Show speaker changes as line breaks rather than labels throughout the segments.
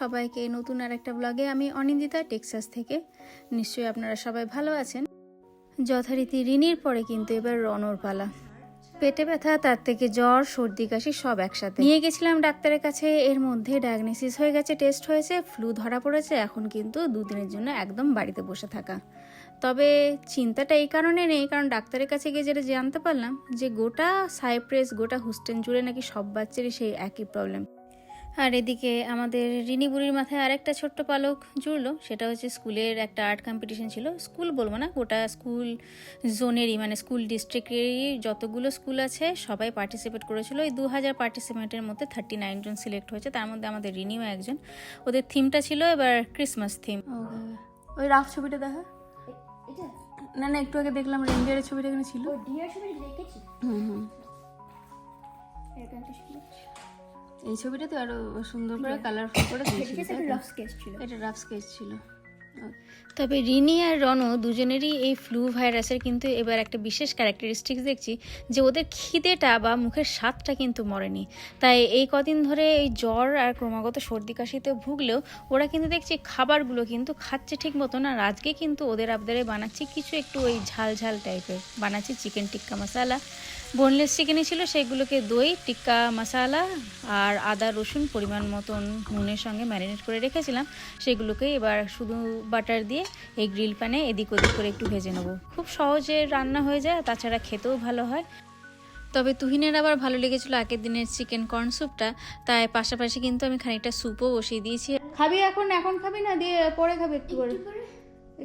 সবাইকে নতুন আর একটা ব্লগে আমি অনিন্দিতা টেক্সাস থেকে। নিশ্চয়ই আপনারা সবাই ভালো আছেন। যথারীতি ঋণীর পরে কিন্তু এবার রনর পালা। পেটে ব্যথা, তার থেকে জ্বর, সর্দি, কাশি সব একসাথে। নিয়ে গেছিলাম ডাক্তারের কাছে, এর মধ্যে ডায়াগনোসিস হয়ে গেছে টেস্ট হয়েছে ফ্লু ধরা পড়েছে, এখন কিন্তু দুদিনের জন্য একদম বাড়িতে বসে থাকা। তবে চিন্তাটা এই কারণে নেই, কারণ ডাক্তারের কাছে গিয়ে যেটা জানতে পারলাম যে গোটা সাইপ্রেস, গোটা হুস্টেন জুড়ে নাকি সব বাচ্চারই সেই একই প্রবলেম আর এদিকে আমাদের রিনি বুড়ির মাথায় আরেকটা ছোট্ট পালক জুড়লো সেটা হচ্ছে স্কুলের একটা আর্ট কম্পিটিশন ছিল। স্কুল বলব না গোটা স্কুল জোনেরই মানে স্কুল ডিস্ট্রিক্টেরই যতগুলো স্কুল আছে সবাই পার্টিসিপেট করেছিল। ওই দু হাজার পার্টিসিপেন্টের মধ্যে থার্টি নাইন জন সিলেক্ট হয়েছে। তার মধ্যে আমাদের রিনিও একজন। ওদের থিমটা ছিল এবার ক্রিসমাস থিম ওই রাফ ছবিটা দেখা? না না একটু আগে দেখলাম রেঞ্জারের ছবিটা এখানে ছিল।
ডিয়ার ছবি রেখেছি
হুম হুম। এই ছবিটাতে আরও সুন্দর করে কালারফুল করে দিয়েছিল
এটা রাফ স্কেচ ছিল।
এটা রাফ স্কেচ ছিল। তবে রিনি আর রনও দুজনেরই এই ফ্লু ভাইরাসের কিন্তু এবার একটা বিশেষ ক্যারেক্টারিস্টিক্স দেখছি যে ওদের খিদেটা বা মুখের স্বাদটা কিন্তু মরেনি। তাই এই কদিন ধরে এই জ্বর আর ক্রমাগত সর্দি কাশিতে ভুগলেও ওরা কিন্তু দেখছি খাবারগুলো কিন্তু খাচ্ছে ঠিক মতো না আজকে কিন্তু ওদের আবদারে বানাচ্ছি কিছু একটু ওই ঝাল ঝাল টাইপের বানাচ্ছি চিকেন টিক্কা মশালা বোনলেস চিকেনই ছিল সেগুলোকে দই টিক্কা মশালা আর আদা রসুন পরিমাণ মতন নুনের সঙ্গে ম্যারিনেট করে রেখেছিলাম। সেগুলোকে এবার শুধু বাটার দিয়ে এই গ্রিল প্যানে এদিক ওদিক করে একটু ভেজে নেব। খুব সহজে রান্না হয়ে যায় তাছাড়া খেতেও ভালো হয়। তবে তুহিনের আবার ভালো লেগেছিলো আগের দিনের চিকেন কর্ন স্যুপটা তাই পাশাপাশি কিন্তু আমি খানিকটা স্যুপও বসিয়ে দিয়েছি। খাবি এখন এখন খাবি না? দিয়ে পরে খাবি একটু করে।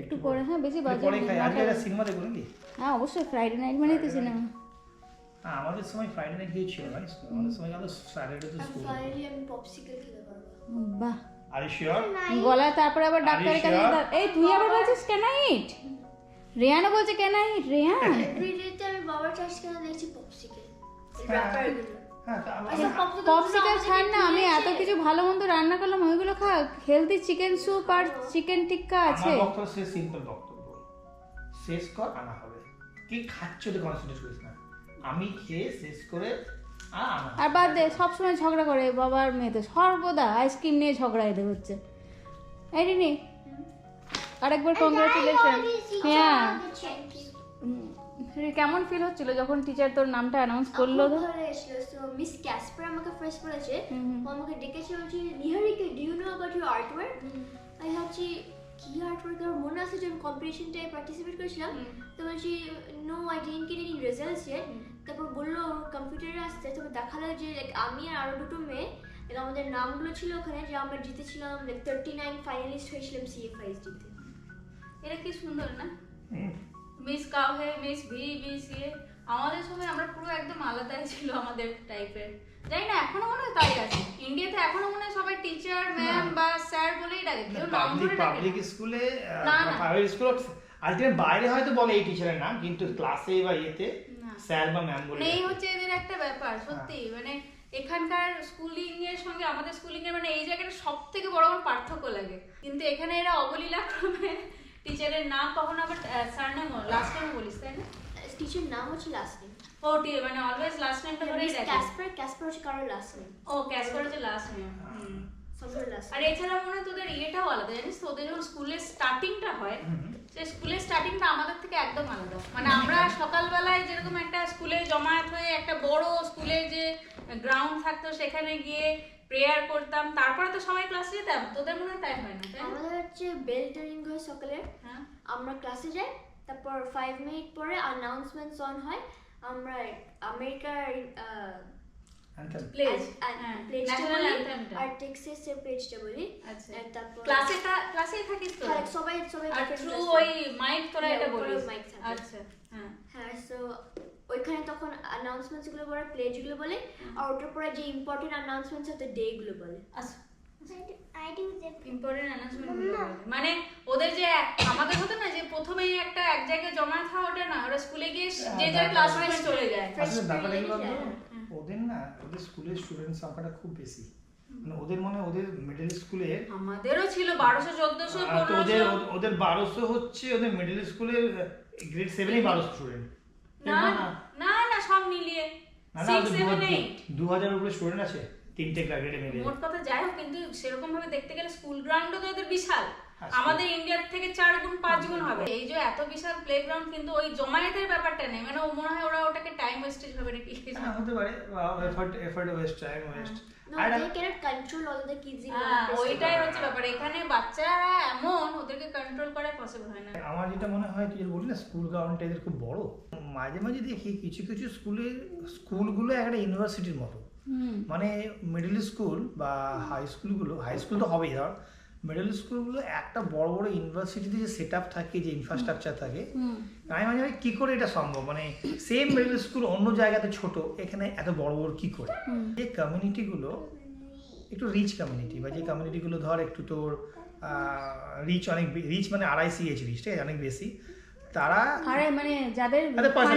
একটু পরে হ্যাঁ বেশি বাজে
পরে খাই। আজকে একটা সিনেমা দেখব নাকি?
হ্যাঁ অবশ্যই ফ্রাইডে নাইট মানেই তো সিনেমা
হ্যাঁ আমাদের সময় ফ্রাইডে নাইট দিয়ে ছিল না আমাদের সময় গেল স্যাটারডে তো স্কুল
ফাইনালি আমি পপসিকল খেতে পারব।
বাহ।
আর শিওর
গলা তারপরে আবার ডাক্তারের কাছে এই তুই আবার বলছিস কেন ইট রেয়ানও বলছে কেন ইট রেয়ান?
এভরিডেতে আমি বাবার চাষ কেন দেখছি পপসিকল
হ্যাঁ। হ্যাঁ তা আমরা
আচ্ছা পপসিকাল
ছাড় না আমি এত কিছু ভালো মন্দ রান্না করলাম ওইগুলো খা। হেলদি চিকেন স্যুপ আর চিকেন টিক্কা আছে।
আমার বক্তব্য সে সিম্পল বক্তব্য। শেষ কর আনা হবে। কি খাচ্ছ তো কনসেন্ট্রেট করিস না। আমি খেয়ে শেষ করে আর
বাদ দে সবসময় ঝগড়া করে বাবার মেয়েতে সর্বদা আইসক্রিম নিয়ে ঝগড়া এদের হচ্ছে। এই রিনি আরেকবার কংগ্রাচুলেশন হ্যাঁ। কেমন ফিল হচ্ছিল যখন টিচার তোর নামটা অ্যানাউন্স করল?
সো মিস ক্যাসপার আমাকে ফার্স্ট বলেছে ও আমাকে ডেকেছে বলছে Niharika do you know about your art work আমি ভাবছি কি আর্ট ওয়ার্ক আমার মনে আছে যে আমি কম্পিটিশনটায় পার্টিসিপেট করেছিলাম। তো বলছি no I didn't get any results yet তারপর বলল কম্পিউটারে আসতে তারপর দেখাল যে লাইক আমি আর আরও দুটো মেয়ে আমাদের নামগুলো ছিল ওখানে যে আমরা জিতেছিলাম লাইক থার্টি নাইন ফাইনালিস্ট হয়েছিলাম সিএফআইএস জিতে
এটা কি সুন্দর না। মিস কাউহে মিস ভি মিস ইয়ে আমাদের সময় আমরা পুরো একদম আলাদাই ছিল আমাদের টাইপের জানি না এখনও মনে হয় তাই আছে ইন্ডিয়াতে এখনও মনে হয় সবাই টিচার ম্যাম বা স্যার বলেই ডাকে কেউ নাম ধরে
পাবলিক স্কুলে
না, না।
প্রাইভেট স্কুল আলটিমেট বাইরে হয়তো বলে এই টিচারের নাম কিন্তু ক্লাসে বা ইয়েতে। স্যার বা ম্যাম বলে
মানে এই হচ্ছে এদের একটা ব্যাপার সত্যি। মানে এখানকার স্কুলিং এর সঙ্গে আমাদের স্কুলিং এর মানে এই জায়গাটা সব থেকে বড় আমার পার্থক্য লাগে। কিন্তু এখানে এরা অবলীলা ক্রমে টিচারের নাম কখনো আবার স্যার নাম লাস্ট টাইম বলিস তাই না?
টিচার নাম হচ্ছে লাস্ট নেম
ও টি মানে অলওয়েজ লাস্ট নামটা ধরেই দেখে।
ক্যাসপার ক্যাসপার হচ্ছে কারোর লাস্ট নেম
ও ক্যাসপার হচ্ছে লাস্ট নেম
সবার লাস্ট
আর এছাড়া মনে হয় তোদের ইয়েটাও আলাদা জানিস তো? ওদের যখন স্কুলের স্টার্টিংটা হয় সেই স্কুলের স্টার্টিংটা আমাদের থেকে একদম আলাদা। মানে আমরা সকালবেলায় যেরকম একটা স্কুলে জমায়েত হয়ে একটা বড় স্কুলের যে গ্রাউন্ড থাকতো সেখানে গিয়ে প্রেয়ার করতাম। তারপরে তো সবাই ক্লাসে যেতাম তোদের মনে হয় তাই হয় না তাই
আমাদের হচ্ছে বেল রিং হয় সকালে।
হ্যাঁ।
আমরা ক্লাসে যাই তারপর ফাইভ মিনিট পরে অ্যানাউন্সমেন্টস অন হয়। আমরা আমেরিকার
Anthem.
প্লেজ
প্লেজটা
ন্যাশনাল অ্যান্থেমটা
আর টেক্সাসের প্লেজটা বলি
আচ্ছা।
তারপর
ক্লাসে ক্লাসেই থাকিস তো?
হ্যাঁ, সবাই সবাই
আর
different
ওই মাইক তোরা
হ্যাঁ,
এটা বলিস।
mic
আচ্ছা হ্যাঁ।
হ্যাঁ সো ওইখানে তখন অ্যানাউন্সমেন্টসগুলো বলে প্লেজগুলো বলে আর ওটার পরে যে ইম্পর্টেন্ট অ্যানাউন্সমেন্টস আছে ডে গুলো বলে।
আচ্ছা
আই ডু
ইম্পর্টেন্ট অ্যানাউন্সমেন্ট মানে ওদের যে আমাদের হতো না যে প্রথমেই একটা এক জায়গায় জমা থাকা ওটা না ওরা স্কুলে গিয়ে যে যার ক্লাসরুমে চলে যায়
আসলে ব্যাপারটা কি বলতো
হ্যাঁ।
ওদের না ওদের স্কুলের স্টুডেন্ট সংখ্যাটা খুব বেশি। মানে ওদের মনে ওদের মিডল স্কুলে
আমাদেরও ছিল বারোশো চোদ্দশো
ওদের ওদের বারোশো হচ্ছে ওদের মিডল স্কুলের গ্রেড সেভেনই বারোশো স্টুডেন্ট
না না? না সব মিলিয়ে।
দু হাজার উপরে স্টুডেন্ট আছে তিনটে গ্রাডুয়েটে মিলে
মোট কথা যাই হোক কিন্তু সেরকম ভাবে দেখতে গেলে স্কুল গ্রাউন্ডও তো ওদের বিশাল। আমাদের ইন্ডিয়ার থেকে চার গুণ পাঁচ গুণ হবে। এই যে এত বিশাল প্লেগ্রাউন্ড কিন্তু ওই জমায়েতের ব্যাপারটা নেই। মানে মনে হয় ওরা ওটাকে টাইম ওয়েস্টেজ ভাবে নাকি
হ্যাঁ, হতে পারে। Effort effort waste time waste
No,
আর
they cannot control all the kids in one place.
ওইটাই হচ্ছে ব্যাপার। এখানে বাচ্চারা এমন ওদেরকে কন্ট্রোল করা পসিবল হয় না।
আমার যেটা মনে হয় তুই যেটা বলি না স্কুল গ্রাউন্ডটা এদের খুব বড়। মাঝে মাঝে দেখি কিছু কিছু স্কুলে স্কুলগুলো একটা ইউনিভার্সিটির মতো। মানে মিডল স্কুল বা হাই স্কুলগুলো হাই স্কুল তো হবেই ধর। মিডল স্কুলগুলো একটা বড় বড় ইউনিভার্সিটিতে যে সেট আপ থাকে যে ইনফ্রাস্ট্রাকচার থাকে আমি মাঝে মাঝে কী করে এটা সম্ভব? মানে সেম মিডল স্কুল অন্য জায়গাতে ছোট এখানে এত বড় বড় কী করে? যে কমিউনিটিগুলো একটু রিচ কমিউনিটি বা যে কমিউনিটিগুলো ধর একটু তোর রিচ অনেক রিচ মানে আড়াই সিএচ রিচ ঠিক আছে? অনেক বেশি। তারা
আরে মানে যাদের
পয়সা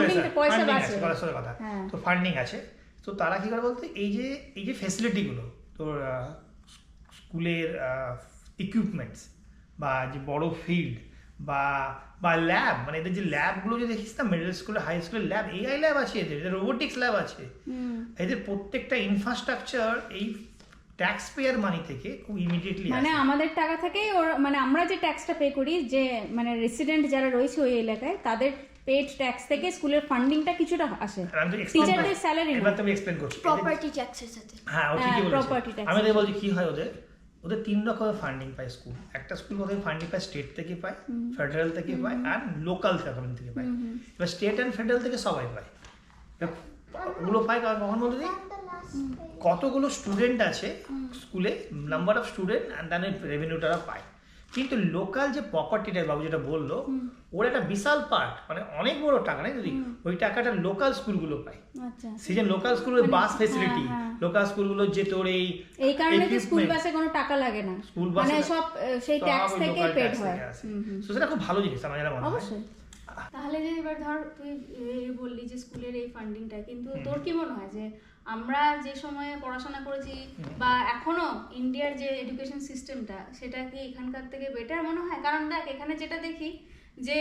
আছে
পয়সা
কথা।
হ্যাঁ।
তো ফান্ডিং আছে। তো তারা কি করে বলতে? এই যে এই যে ফেসিলিটিগুলো তোর স্কুলের ইকুইপমেন্টস বা যে বড় ফিল্ড বা বা ল্যাব মানে এদের যে ল্যাবগুলো যে দেখিস না মিডল স্কুলে হাই স্কুলের ল্যাব এআই ল্যাব আছে এদের এদের রোবোটিক্স ল্যাব আছে। এদের প্রত্যেকটা ইনফ্রাস্ট্রাকচার এই ট্যাক্স পেয়ার মানি থেকে খুব ইমিডিয়েটলি
মানে আমাদের টাকা থেকেই ওরা মানে আমরা যে ট্যাক্সটা পে করি যে মানে রেসিডেন্ট যারা রয়েছে ওই এলাকায় তাদের পেড ট্যাক্স থেকে স্কুলের ফান্ডিংটা কিছুটা আসে। টিচারদের স্যালারি
এবার তুমি এক্সপ্লেন করছি।
Property taxes সাথে
হ্যাঁ ও ঠিকই বলেছে।
property tax
আমি বলছি কি হয় ওদের? ওদের তিন রকমের ফান্ডিং পায় স্কুল একটা স্কুল কোথায় ফান্ডিং পায় স্টেট থেকে পায় ফেডারেল থেকে পায় আর লোকাল গভর্নমেন্ট থেকে পায়। এবার স্টেট অ্যান্ড ফেডারেল থেকে সবাই পায়। ওগুলো পায় কারণ কখন বলতে কতগুলো স্টুডেন্ট আছে স্কুলে number of student and then রেভিনিউটারা পায়। কিন্তু লোকাল যে প্রপার্টিটা বাবু যেটা বলল ওর একটা বিশাল পার্ট মানে অনেক বড় টাকা নেই যদি? ওই টাকাটা লোকাল স্কুলগুলো পায়।
আচ্ছা।
সেই যে লোকাল স্কুলের বাস ফেসিলিটি। লোকাল স্কুলগুলোর যে তোর এই
এই কারণে তো স্কুল বাসে কোনো টাকা লাগে না?
স্কুল বাসে
মানে সব সেই ট্যাক্স থেকে পেড হয়।
সেটা খুব ভালো জিনিস আমার যেটা মনে হয়।
অবশ্যই।
তাহলে যে এবার ধর তুই বললি যে স্কুলের এই ফান্ডিংটা কিন্তু তোর কি মনে হয় যে আমরা যে সময়ে পড়াশোনা করেছি বা এখনও ইন্ডিয়ার যে এডুকেশন সিস্টেমটা সেটা কি এখানকার থেকে বেটার মনে হয়? কারণ দেখ এখানে যেটা দেখি যে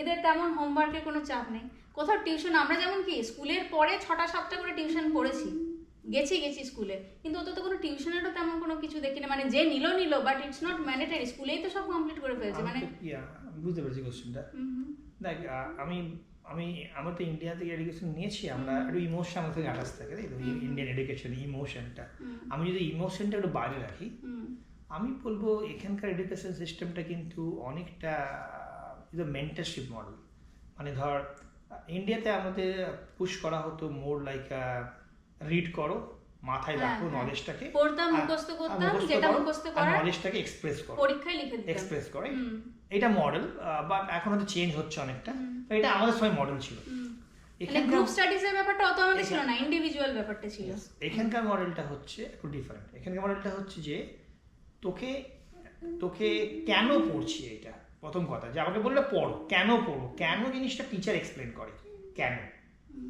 এদের তেমন হোমওয়ার্কের কোনো চাপ নেই। কোথাও টিউশন আমরা যেমন কি স্কুলের পরে ছটা সাতটা করে টিউশন পড়েছি। গেছি গেছি স্কুলে। কিন্তু ওদের তো কোনো টিউশনেরও তেমন কোনো কিছু দেখি না মানে যে নিল নিল বাট ইটস নট ম্যান্ডেটারি স্কুলেই তো সব কমপ্লিট করে ফেলেছে। মানে
বুঝতে পেরেছি কোশ্চেনটা। দেখ আমি আমি আমরা তো ইন্ডিয়া থেকে এডুকেশন নিয়েছি আমরা একটু ইমোশন আমাদের থেকে আটাস থাকে তাই তো ইন্ডিয়ান এডুকেশন ইমোশনটা আমি যদি ইমোশনটা একটু বাইরে রাখি আমি বলব এখানকার এডুকেশন সিস্টেমটা কিন্তু অনেকটা মেন্টারশিপ মডেল মানে ধর ইন্ডিয়াতে আমাদের পুশ করা হতো মোর লাইক রিড করো মাথায়
হ্যাঁ,
রাখো
হ্যাঁ।
নলেজটাকে
পড়তাম, মুখস্থ করতাম, যেটা মুখস্থ করার-
নলেজটাকে এক্সপ্রেস করো।
পরীক্ষায় লিখে দিতাম।
এক্সপ্রেস করে এটা মডেল বাট এখন হয়তো চেঞ্জ হচ্ছে অনেকটা এটা আমাদের সময় মডেল ছিল।
মানে গ্রুপ স্টাডিজ এর ব্যাপারটা অত আমাদের ছিল না ইন্ডিভিজুয়াল ব্যাপারটা ছিল।
এখানকার মডেলটা হচ্ছে একটু ডিফারেন্ট এখানকার মডেলটা হচ্ছে যে তোকে তোকে কেন পড়ছি এটা? প্রথম কথা যে আমাকে বললে পড়ো কেন পড়ো কেন জিনিসটা টিচার এক্সপ্লেন করে? কেন?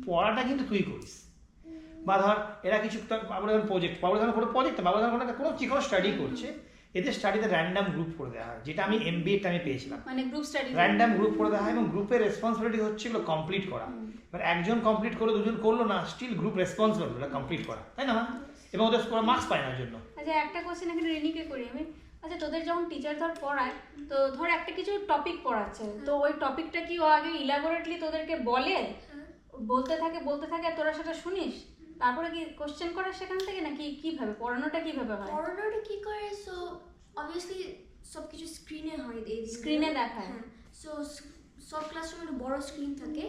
পড়াটা কিন্তু তুই করিস। বা ধর এরা কিছু বাবুরা ধর প্রজেক্ট বাবুরা ধর কোনো প্রজেক্ট বাবুরা ধর কোনো কোনো যে কোনো স্টাডি করছে এদের স্টাডিতে র্যান্ডাম গ্রুপ করে দেওয়া হয় যেটা আমি এম বি টাইমে পেয়েছিলাম।
মানে গ্রুপ স্টাডি
র্যান্ডাম গ্রুপ করে দেওয়া হয় এবং গ্রুপের রেসপন্সিবিলিটি হচ্ছে এগুলো কমপ্লিট করা। এবার একজন কমপ্লিট করল দুজন করল না স্টিল গ্রুপ রেসপন্সিবল ওটা কমপ্লিট করা। তাই না এবং ওদের স্কোর মার্কস পায় না ওর জন্য।
আচ্ছা একটা কোশ্চেন এখানে রেনিকে করি আমি। আচ্ছা তোদের যখন টিচার ধর পড়ায় তো ধর একটা কিছু টপিক পড়াচ্ছে তো ওই টপিকটা কি ও আগে ইলাবোরেটলি তোদেরকে বলে? বলতে থাকে বলতে থাকে আর তোরা সেটা শুনিস? তারপরে কি কোশ্চেন করা সেখান থেকে নাকি কীভাবে? পড়ানোটা কীভাবে হয়?
পড়ানোটা কি করে? সো অবভিয়াসলি সব কিছু স্ক্রিনে হয়
এ দেখায়।
সো সব ক্লাসরুমে একটা বড় স্ক্রিন থাকে।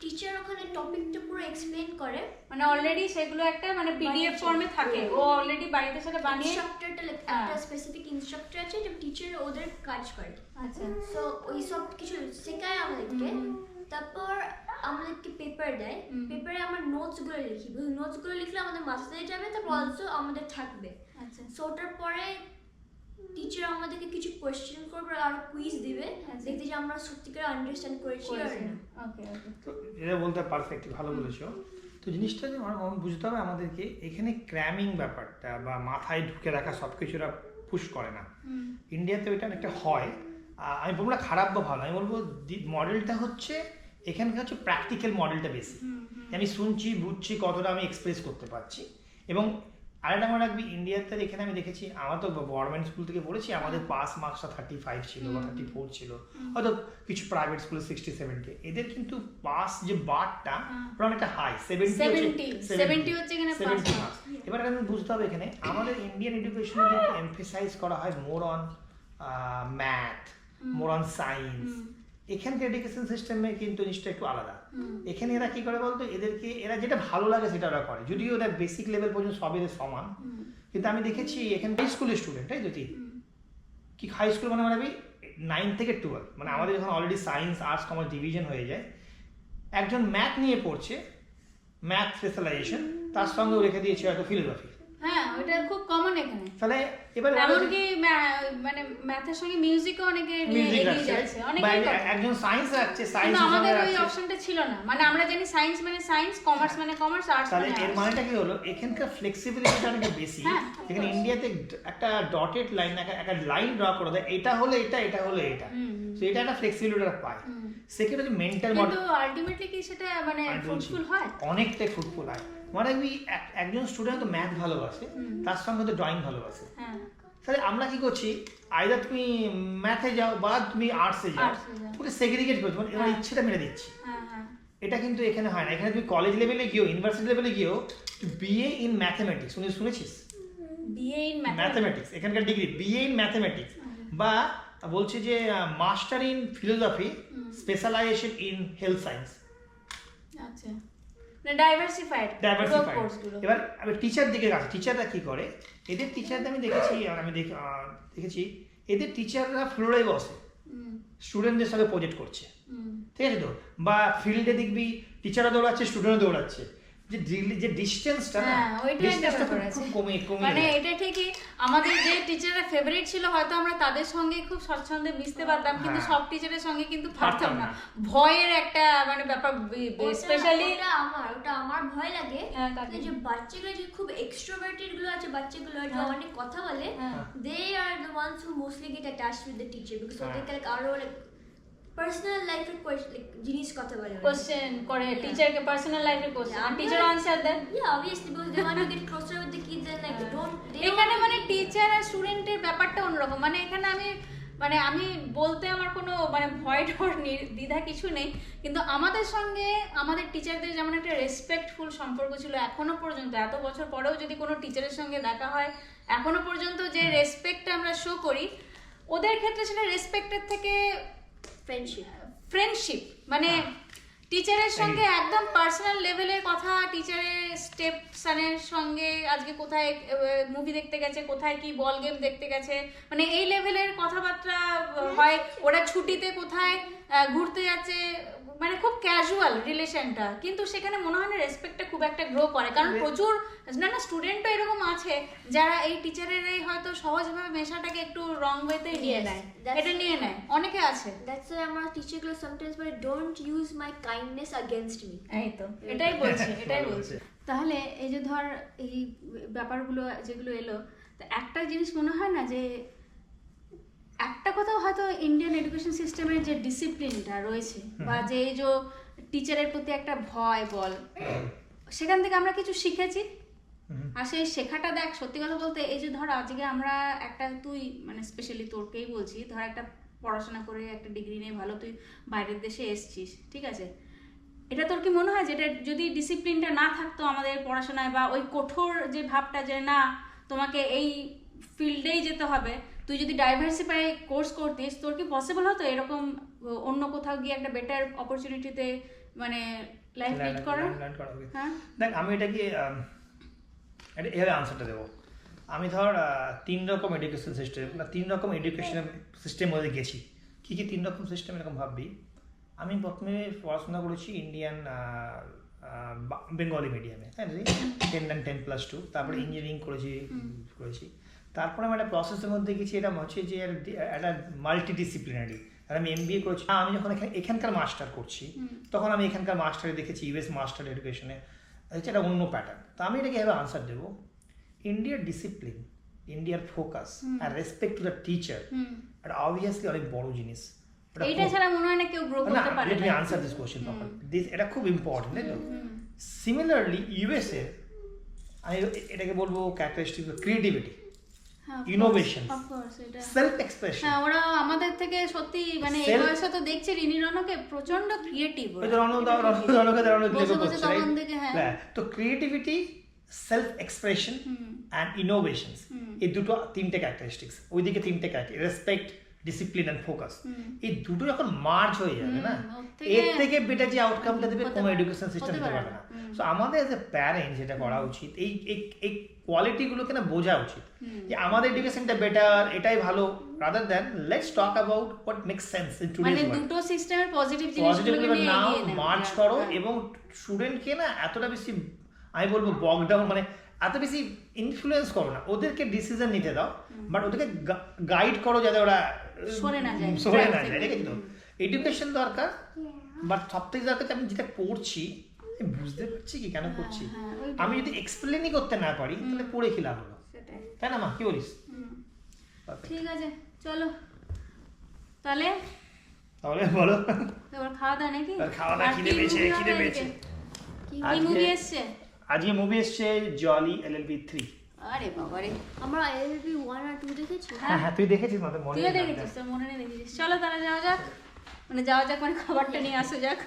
টিচার ওখানে টপিকটা পুরো এক্সপ্লেন করে।
মানে অলরেডি সেগুলো একটা মানে পিডিএফ ফর্মে থাকে। ও অলরেডি বাড়িতে সেটা বানিয়ে
ইনস্ট্রাক্টরটা একটা
হ্যাঁ।
স্পেসিফিক ইনস্ট্রাক্টর আছে যে টিচার ওদের কাজ করে।
আচ্ছা।
সো ওই সব কিছু শেখায় আমাদেরকে। তারপর আমাদেরকে পেপার দেয়। পেপারে আমরা নোটসগুলো লিখি নোটসগুলো লিখলে আমাদের মাথাতে যাবে তারপর অলসো আমাদের থাকবে।
আচ্ছা।
সো ওটার পরে টিচার আমাদেরকে কিছু কোয়েশ্চেন করবে আর কুইজ দিবে।
আচ্ছা।
দেখতে যে আমরা সত্যিকার আন্ডারস্ট্যান্ড করেছি আর না
ওকে ওকে
তো এটা বলতে পারফেক্ট ভালো বলেছ। তো জিনিসটা যে বুঝতে হবে আমাদেরকে এখানে ক্র্যামিং ব্যাপারটা বা মাথায় ঢুকে রাখা সব কিছুরা পুশ করে না। ইন্ডিয়াতে ওইটা অনেকটা হয়। আমি বলব না খারাপ বা ভালো আমি বলব মডেলটা হচ্ছে এখানকার হচ্ছে প্র্যাকটিক্যাল মডেলটা বেশি। আমি শুনছি বুঝছি কতটা আমি এক্সপ্রেস করতে পারছি। এবং আরেকটা মনে রাখবি ইন্ডিয়াতে এখানে আমি দেখেছি আমার তো গভর্নমেন্ট স্কুল থেকে পড়েছি আমাদের পাস মার্কসটা থার্টি ফাইভ ছিল বা থার্টি ফোর ছিল। হয়তো কিছু প্রাইভেট স্কুলে সিক্সটি সেভেন্টি এদের কিন্তু পাস যে বারটা ওটা অনেকটা হাই সেভেন্টি
70 70 হচ্ছে এখানে
এবার আমি বুঝতে হবে এখানে আমাদের ইন্ডিয়ান এডুকেশনে কিন্তু এমফেসাইজ করা হয় more on math more on science এখানকার এডুকেশন সিস্টেমে কিন্তু জিনিসটা একটু আলাদা। এখানে এরা কি করে বলতো? এদেরকে এরা যেটা ভালো লাগে সেটা ওরা করে। যদিও ওরা বেসিক লেভেল পর্যন্ত সব এদের সমান। কিন্তু আমি দেখেছি এখানে হাই স্কুলের স্টুডেন্ট তাই যদি কি হাই স্কুল মানে মানে নাইন থেকে টুয়েলভ মানে আমাদের যখন already science arts commerce division হয়ে যায় একজন ম্যাথ নিয়ে পড়ছে ম্যাথ স্পেশালাইজেশন তার সঙ্গে রেখে দিয়েছে হয়তো ফিলোসফি
হ্যাঁ ওটা খুব কমন এখানে।
তাহলে এবার
এমনকি মানে ম্যাথের সঙ্গে মিউজিকও অনেকে
মিউজিক
যাচ্ছে
বা একজন সায়েন্স রাখছে সায়েন্স
আমাদের ওই
রাখছে।
অপশনটা ছিল না। মানে আমরা জানি সায়েন্স মানে সায়েন্স কমার্স মানে কমার্স আর্টস
তাহলে
মানে
এর মানেটা কি হলো? এখানকার ফ্লেক্সিবিলিটিটা অনেক বেশি।
হ্যাঁ,
এখানে ইন্ডিয়াতে একটা ডটেড লাইন একটা লাইন ড্র করে দেয় এটা হলে এটা এটা হলে এটা। তো এটা একটা ফ্লেক্সিবিলিটি পায়। যে মেন্টাল
কিন্তু আলটিমেটলি কি সেটা মানে ফ্রুটফুল হয়?
অনেকটাই ফ্রুটফুল হয়। মানে আমি এক- একজন স্টুডেন্ট তো ম্যাথ ভালোবাসে তার সঙ্গে তো ড্রয়িং ভালোবাসে।
হ্যাঁ।
তাহলে আমরা কি করছি? আইদার তুমি ম্যাথে যাও বা তুমি আর্টসে যাও। ওকে সেগ্রিগেট করছ মানে এবার ইচ্ছেটা মেরে দিচ্ছি।
হ্যাঁ হ্যাঁ।
এটা কিন্তু এখানে হয় না। এখানে তুমি কলেজ লেভেলে গিয়েও ইউনিভার্সিটি লেভেলে গিয়েও বিএ ইন ম্যাথমেটিক্স শুনে শুনেছিস?
বিএ ইন
ম্যাথমেটিক্স এখানকার ডিগ্রি বিএ ইন ম্যাথমেটিক্স বা বলছে যে master in philosophy specialization in health science
আচ্ছা। ডাইভার্সিফাইড
ডাইভার্সিফাইড এবার আমি টিচার দিকে আছে টিচাররা কি করে? এদের টিচারদের আমি দেখেছি আর আমি দেখেছি এদের টিচাররা ফ্লোরে বসে। স্টুডেন্টদের সাথে প্রজেক্ট করছে। ঠিক আছে তো? বা ফিল্ডে দেখবি টিচাররা দৌড়াচ্ছে স্টুডেন্টরা দৌড়াচ্ছে। যে ডিল- যে ডিস্টেন্সটা না
হ্যাঁ,
ডিস্টেন্সটা
আছে।
খুব কমে কমে
মানে এটা ঠিকই আমাদের যে টিচাররা ফেভারিট ছিল হয়তো আমরা তাদের সঙ্গে খুব স্বচ্ছন্দে মিশতে পারতাম কিন্তু
হ্যাঁ।
সব টিচারের সঙ্গে কিন্তু পারতাম না। ভয়ের একটা মানে ব্যাপার স্পেশালি
আমার ওটা আমার ভয় লাগে
হ্যাঁ,
যে বাচ্চাগুলো যে খুব এক্সট্রোভার্টেডগুলো আছে বাচ্চাগুলো যে
হ্যাঁ।
অনেক কথা বলে
হ্যাঁ।
They are the ones who mostly get attached with the teacher because
হ্যাঁ।
ওদের আরও পার্সোনাল লাইফের জিনিস কথা বলে
কোশ্চেন করে টিচারকে পার্সোনাল লাইফে question
Yeah,
teacher answer then
because they want to get closer with the kids and like don't. They don't
এখানে মানে টিচার আর স্টুডেন্টের ব্যাপারটা অন্যরকম। মানে এখানে আমি মানে আমি বলতে আমার কোনো মানে ভয় নি- দ্বিধা কিছু নেই। কিন্তু আমাদের সঙ্গে আমাদের টিচারদের যেমন একটা রেসপেক্টফুল সম্পর্ক ছিল এখনও পর্যন্ত এত বছর পরেও যদি কোনো টিচারের সঙ্গে দেখা হয় এখনও পর্যন্ত যে রেসপেক্টটা আমরা শো করি ওদের ক্ষেত্রে সেটা রেসপেক্টের থেকে
friendship.
ফ্রেন্ডশিপ মানে টিচারের সঙ্গে একদম পার্সোনাল লেভেলের কথা টিচারের স্টেপ সানের সঙ্গে আজকে কোথায় মুভি দেখতে গেছে কোথায় কি বল গেম দেখতে গেছে মানে এই লেভেলের কথাবার্তা হয় ওরা ছুটিতে কোথায় ঘুরতে যাচ্ছে মানে খুব ক্যাজুয়াল রিলেশনটা কিন্তু সেখানে মনে হয় না রেসপেক্টটা খুব একটা গ্রো করে। কারণ প্রচুর না না স্টুডেন্টও এরকম আছে যারা এই টিচারের এই হয়তো সহজভাবে মেশাটাকে একটু রং ওয়েতে নিয়ে নেয়। এটা নিয়ে নেয়। অনেকে আছে।
That's why আমার টিচারগুলো sometimes বলে don't use my kindness against me.
এই তো এটাই বলছি এটাই বলছি।
বলছে।
তাহলে এই যে ধর এই ব্যাপারগুলো যেগুলো এলো তো একটা জিনিস মনে হয় না যে একটা কথা হয়তো ইন্ডিয়ান এডুকেশন সিস্টেমের যে ডিসিপ্লিনটা রয়েছে বা যে এই যে টিচারের প্রতি একটা ভয় বল সেখান থেকে আমরা কিছু শিখেছি। আর সেই শেখাটা দেখ সত্যি কথা বলতে এই যে ধর আজকে আমরা একটা তুই মানে স্পেশালি তোরকেই বলছি ধর একটা পড়াশোনা করে একটা ডিগ্রি নিয়ে ভালো তুই বাইরের দেশে এসছিস ঠিক আছে? এটা তোর কি মনে হয় যে এটা যদি ডিসিপ্লিনটা না থাকতো আমাদের পড়াশোনায় বা ওই কঠোর যে ভাবটা যে না তোমাকে এই ফিল্ডেই যেতে হবে তুই যদি ডাইভার্সিফাই কোর্স করতিস তোর কি পসিবল হতো এরকম অন্য কোথাও গিয়ে একটা বেটার অপরচুনিটিতে মানে লাইফ লিড করার?
করা
হ্যাঁ?
দেখ আমি এটা কি এটা এভাবে আনসারটা দেবো। আমি ধর তিন রকম এডুকেশন সিস্টেম না তিন রকম এডুকেশন সিস্টেম মধ্যে গেছি। কী কী তিন রকম সিস্টেম এরকম ভাববি? আমি প্রথমে পড়াশোনা করেছি ইন্ডিয়ান বেঙ্গলি মিডিয়ামে না ten and ten plus two তারপরে ইঞ্জিনিয়ারিং করেছি করেছি। তারপরে আমি একটা প্রসেসের মধ্যে গেছি এটা হচ্ছে যে একটা মাল্টি ডিসিপ্লিনারি আর আমি এম করেছি না, আমি যখন এখানে- এখানকার মাস্টার করছি তখন আমি এখানকার মাস্টারে দেখেছি ইউএস মাস্টার এডুকেশনে হচ্ছে একটা অন্য প্যাটার্ন তো আমি এটাকে এভাবে আনসার দেবো। ইন্ডিয়ার ডিসিপ্লিন ইন্ডিয়ার ফোকাস আর রেসপেক্ট টু দ্য টিচার এটা অবভিয়াসলি অনেক বড় জিনিস। ওটা
এইটা ছাড়া মনে হয় না কেউ গ্রো করতে পারে
let me answer this question this এটা খুব ইম্পর্টেন্ট তাই তো?
হুম।
সিমিলারলি ইউএসএ আমি এটাকে বলব ক্যারেক্টারিস্টিক ক্রিয়েটিভিটি
এটা।
সেলফ এক্সপ্রেশন
হ্যাঁ ওরা আমাদের থেকে সত্যি মানে এই বয়সে তো দেখছি রিনি রনকে প্রচণ্ড ক্রিয়েটিভ হ্যাঁ।
হ্যাঁ তো creativity self expression and innovations এই দুটো তিনটে ক্যারেক্টারিস্টিক্স ওইদিকে তিনটে character respect discipline and focus এই দুটো যখন মার্জ হয়ে যাবে না? এর থেকে বেটার যে আউটকামটা দেবে কোনো এডুকেশন সিস্টেম দিতে পারবে না। সো আমাদের এজ এ যেটা করা উচিত এই কোয়ালিটিগুলোকে না বোঝা উচিত। যে আমাদের এডুকেশনটা বেটার এটাই ভালো। Rather than let's talk about what makes sense in today's
মানে দুটো সিস্টেমের পজিটিভ জিনিসগুলোকে নিয়ে
নাও মার্চ
হ্যাঁ,
করো
হ্যাঁ।
এবং স্টুডেন্টকে না এতটা বেশি আমি বলব বক ডাউন মানে এত বেশি ইনফ্লুয়েন্স করো না। ওদেরকে ডিসিশন নিতে দাও বাট ওদেরকে গাইড করো যাতে ওরা
সরে না যায়,
সরে না যায়। এডুকেশন দরকার বাট সব থেকে দরকার যে আমি যেটা পড়ছি বুঝতে পারছি কি কেন করছি?
হ্যাঁ,
আমি যদি এক্সপ্লেনই করতে না পারি তাহলে পড়ে কি লাভ হলো তাই না মা? কি বলিস?
ঠিক আছে চলো। তাহলে?
তাহলে বলো।
এবার খাওয়া দাওয়া নাকি
খাওয়া দাওয়া খিদে পেয়েছে, খিদে পেয়েছে।
কি মুভি এসছে?
আজকে মুভি এসছে জলি এলএলবি থ্রি
আরে বাবা রে
আমরা এলবি ওয়ান আর টু দেখেছি?
হ্যাঁ হ্যাঁ তুই দেখেছিস মনে
তুইও
নেই।
দেখেছিস তোর মনে নেই দেখেছিস। চলো তাহলে যাওয়া যাক। মানে যাওয়া যাক মানে খাবারটা নিয়ে আসা যাক।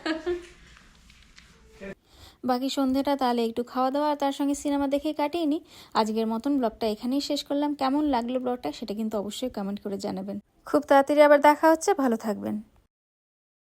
বাকি সন্ধ্যাটা তাহলে একটু খাওয়া দাওয়া আর তার সঙ্গে সিনেমা দেখে কাটিয়ে নিই আজকের মতন ব্লগটা এখানেই শেষ করলাম। কেমন লাগল ব্লগটা সেটা কিন্তু অবশ্যই কমেন্ট করে জানাবেন। খুব তাড়াতাড়ি আবার দেখা হচ্ছে। ভালো থাকবেন।